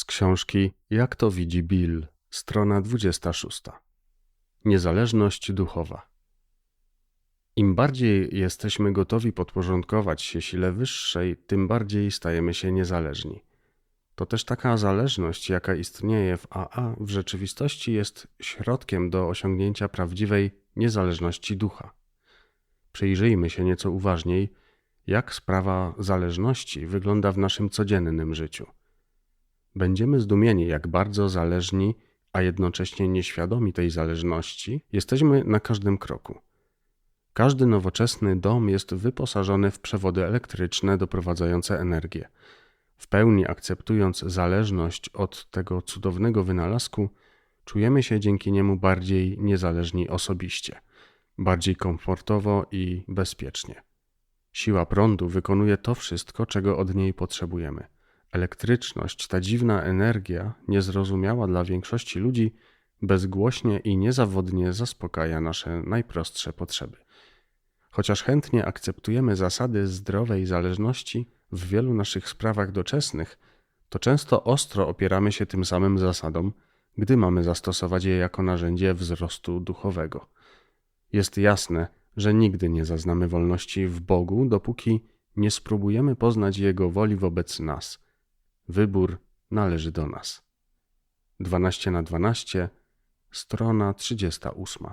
z książki Jak to widzi Bill, strona 26. Niezależność duchowa. Im bardziej jesteśmy gotowi podporządkować się sile wyższej, tym bardziej stajemy się niezależni. To też taka zależność, jaka istnieje w AA, w rzeczywistości jest środkiem do osiągnięcia prawdziwej niezależności ducha. Przyjrzyjmy się nieco uważniej, jak sprawa zależności wygląda w naszym codziennym życiu. Będziemy zdumieni, jak bardzo zależni, a jednocześnie nieświadomi tej zależności jesteśmy na każdym kroku. Każdy nowoczesny dom jest wyposażony w przewody elektryczne doprowadzające energię. W pełni akceptując zależność od tego cudownego wynalazku, czujemy się dzięki niemu bardziej niezależni osobiście, bardziej komfortowo i bezpiecznie. Siła prądu wykonuje to wszystko, czego od niej potrzebujemy. Elektryczność, ta dziwna energia, niezrozumiała dla większości ludzi, bezgłośnie i niezawodnie zaspokaja nasze najprostsze potrzeby. Chociaż chętnie akceptujemy zasady zdrowej zależności w wielu naszych sprawach doczesnych, to często ostro opieramy się tym samym zasadom, gdy mamy zastosować je jako narzędzie wzrostu duchowego. Jest jasne, że nigdy nie zaznamy wolności w Bogu, dopóki nie spróbujemy poznać Jego woli wobec nas. Wybór należy do nas. 12 na 12, strona 38.